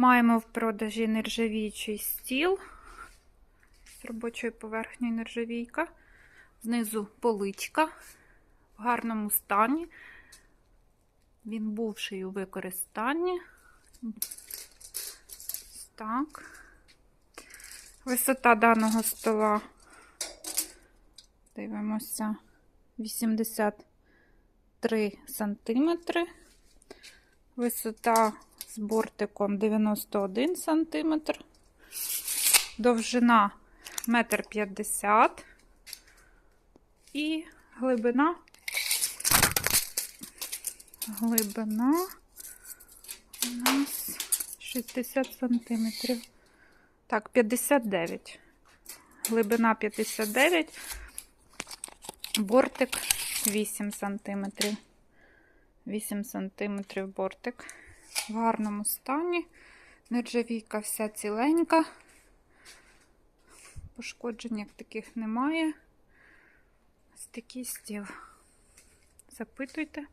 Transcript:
Маємо в продажі нержавіючий стіл з робочою поверхнею нержавійка. Знизу поличка в гарному стані. Він бувший у використанні. Так. Висота даного стола, дивимося, 83 сантиметри. Висота з бортиком 91 сантиметр. Довжина 1,50 м. І глибина. Глибина у нас 60 сантиметрів. Так, 59. Глибина 59. Бортик 8 сантиметрів. 8 сантиметрів бортик. В гарному стані. Нержавійка вся ціленька. Пошкоджень як таких немає. Ось такий стіл. Запитуйте.